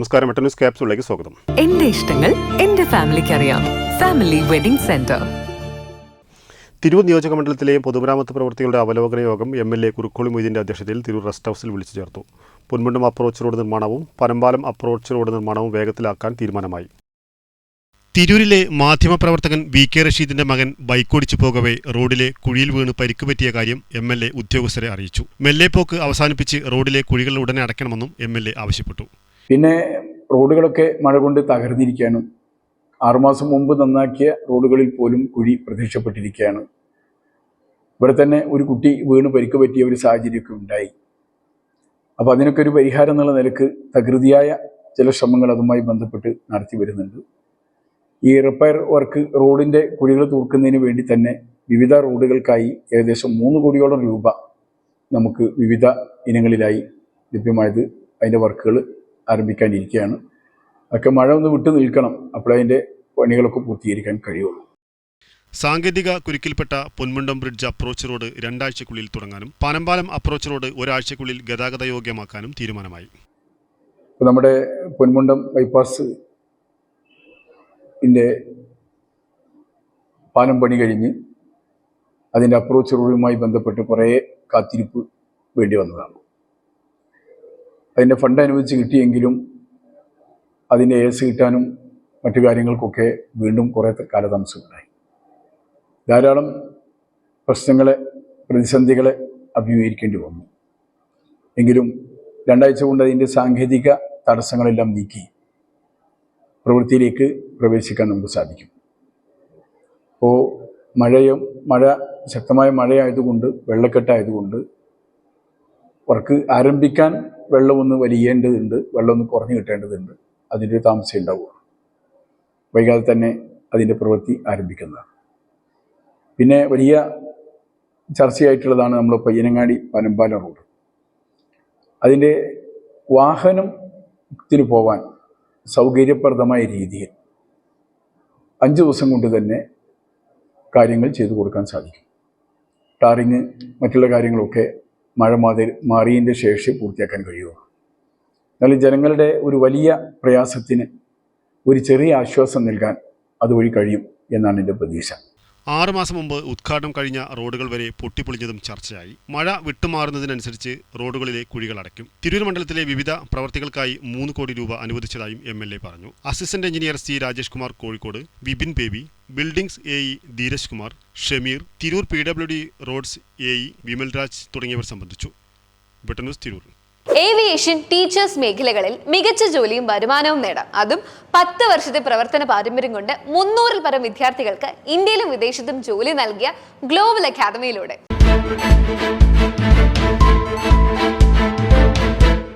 നമസ്കാരം. എട്ട ന്യൂസ് ക്യാപ്സുകളിലേക്ക് സ്വാഗതം. എന്റെ ഇഷ്ടങ്ങൾ എന്റെ ഫാമിലിക്ക് അറിയാം ഫാമിലി വെഡിംഗ് സെന്റർ. തിരൂർ നിയോജക മണ്ഡലത്തിലെ പൊതുമരാമത്ത് പ്രവൃത്തികളുടെ അവലോകന യോഗം എം എൽ എ കുറുക്കോളി മൊയ്തീന്റെ അധ്യക്ഷതയിൽ തിരൂർ റെസ്റ്റ് ഹൗസിൽ വിളിച്ചു ചേർത്തു. പൊന്മുണ്ടം അപ്രോച്ച് റോഡ് നിർമ്മാണവും പനമ്പാലം അപ്രോച്ച് റോഡ് നിർമ്മാണവും വേഗത്തിലാക്കാൻ തീരുമാനമായി. തിരൂരിലെ മാധ്യമപ്രവർത്തകൻ വി കെ റഷീദിന്റെ മകൻ ബൈക്കോടിച്ചു പോകവേ റോഡിലെ കുഴിയിൽ വീണ് പരിക്ക് പറ്റിയ കാര്യം എം എൽ എ ഉദ്യോഗസ്ഥരെ അറിയിച്ചു. മെല്ലെപ്പോക്ക് അവസാനിപ്പിച്ച് റോഡിലെ കുഴികൾ ഉടനെ അടയ്ക്കണമെന്നും എം എൽ എ ആവശ്യപ്പെട്ടു. പിന്നെ റോഡുകളൊക്കെ മഴ കൊണ്ട് തകർന്നിരിക്കുകയാണ് ആറുമാസം മുമ്പ് നന്നാക്കിയ റോഡുകളിൽ പോലും കുഴി പ്രത്യക്ഷപ്പെട്ടിരിക്കുകയാണ്. ഇവിടെ തന്നെ ഒരു കുട്ടി വീണ് പരിക്ക് പറ്റിയ ഒരു സാഹചര്യമൊക്കെ ഉണ്ടായി. അപ്പോൾ അതിനൊക്കെ ഒരു പരിഹാരം എന്നുള്ള നിലയ്ക്ക് തകൃതിയായ ചില ശ്രമങ്ങൾ അതുമായി ബന്ധപ്പെട്ട് നടത്തി വരുന്നുണ്ട്. ഈ റിപ്പയർ വർക്ക് റോഡിന്റെ കുഴികൾ തൂർക്കുന്നതിന് വേണ്ടി തന്നെ വിവിധ റോഡുകൾക്കായി ഏകദേശം മൂന്ന് കോടിയോളം രൂപ നമുക്ക് വിവിധ ഇനങ്ങളിലായി ലഭ്യമായത് അതിന്റെ വർക്കുകൾ ആരംഭിക്കാനിരിക്കുകയാണ്. അതൊക്കെ മഴ ഒന്ന് വിട്ടു നിൽക്കണം. അപ്പോഴതിന്റെ പണികളൊക്കെ പൂർത്തീകരിക്കാൻ കഴിയുള്ളൂ. സാങ്കേതിക കുരുക്കിൽപ്പെട്ട പൊന്മുണ്ടം ബ്രിഡ്ജ് അപ്രോച്ച് റോഡ് രണ്ടാഴ്ചക്കുള്ളിൽ തുടങ്ങാനും പനമ്പാലം അപ്രോച്ച് റോഡ് ഒരാഴ്ചക്കുള്ളിൽ ഗതാഗത യോഗ്യമാക്കാനും തീരുമാനമായി. ഇപ്പോൾ നമ്മുടെ പൊന്മുണ്ടം ബൈപ്പാസ് ഇന്റെ പാലം പണി കഴിഞ്ഞ് അതിന്റെ അപ്രോച്ച് റോഡുമായി ബന്ധപ്പെട്ട് കുറേ കാത്തിരിപ്പ് വേണ്ടി വന്നതാണ്. അതിന്റെ ഫണ്ട് അനുവദിച്ച് കിട്ടിയെങ്കിലും അതിന്റെ ഏസ് കിട്ടാനും മറ്റു കാര്യങ്ങൾക്കൊക്കെ വീണ്ടും കുറേ കാലതാമസമുണ്ടായി. ധാരാളം പ്രശ്നങ്ങളെ പ്രതിസന്ധികളെ അഭിമുഖീകരിക്കേണ്ടി വന്നു. എങ്കിലും രണ്ടാഴ്ച കൊണ്ട് അതിന്റെ സാങ്കേതിക തടസ്സങ്ങളെല്ലാം നീക്കി പ്രവൃത്തിയിലേക്ക് പ്രവേശിക്കാൻ നമുക്ക് സാധിക്കും. അപ്പോൾ മഴയും മഴ ശക്തമായ മഴയായതുകൊണ്ട് വെള്ളക്കെട്ടായതുകൊണ്ട് വർക്ക് ആരംഭിക്കാൻ വെള്ളം ഒന്ന് വലിയേണ്ടതുണ്ട് വെള്ളം ഒന്ന് കുറഞ്ഞു കിട്ടേണ്ടതുണ്ട്. അതിന്റെ ഒരു താമസം ഉണ്ടാവുക. വൈകാതെ തന്നെ അതിന്റെ പ്രവൃത്തി ആരംഭിക്കുന്നതാണ്. പിന്നെ വലിയ ചർച്ചയായിട്ടുള്ളതാണ് നമ്മൾ പയ്യനങ്ങാടി പനമ്പാല റോഡ്. അതിന്റെ വാഹനത്തിന് പോവാൻ സൗകര്യപ്രദമായ രീതിയിൽ അഞ്ച് ദിവസം കൊണ്ട് തന്നെ കാര്യങ്ങൾ ചെയ്തു കൊടുക്കാൻ സാധിക്കും. ടാറിങ് മറ്റുള്ള കാര്യങ്ങളൊക്കെ മഴ മാതി മാറിയതിന്റെ ശേഷി പൂർത്തിയാക്കാൻ കഴിയുമോ? എന്നാൽ ജനങ്ങളുടെ ഒരു വലിയ പ്രയാസത്തിന് ഒരു ചെറിയ ആശ്വാസം നൽകാൻ അതുവഴി കഴിയും എന്നാണ് എന്റെ പ്രതീക്ഷ. ആറ് മാസം മുമ്പ് ഉദ്ഘാടനം കഴിഞ്ഞ റോഡുകൾ വരെ പൊട്ടിപ്പൊളിഞ്ഞതും ചർച്ചയായി. മഴ വിട്ടുമാറുന്നതിനനുസരിച്ച് റോഡുകളിലെ കുഴികൾ അടയ്ക്കും. തിരൂർ മണ്ഡലത്തിലെ വിവിധ പ്രവർത്തികൾക്കായി മൂന്ന് കോടി രൂപ അനുവദിച്ചതായും എ പറഞ്ഞു. Assistant engineer C Rajesh Kumar Kozhikode Vipin Baby buildings A E Dheeraj Kumar Shameer Tirur P W D roads A E Vimalraj തുടങ്ങിയവർ സംബന്ധിച്ചു. തിരൂർ. ഏവിയേഷൻ ടീച്ചേഴ്സ് മേഖലകളിൽ മികച്ച ജോലിയും വരുമാനവും നേടാം. അതും പത്ത് വർഷത്തെ പ്രവർത്തന പാരമ്പര്യം കൊണ്ട് മുന്നൂറിൽ പരം വിദ്യാർത്ഥികൾക്ക് ഇന്ത്യയിലും വിദേശത്തും ജോലി നൽകിയ ഗ്ലോബൽ അക്കാദമിയിലൂടെ.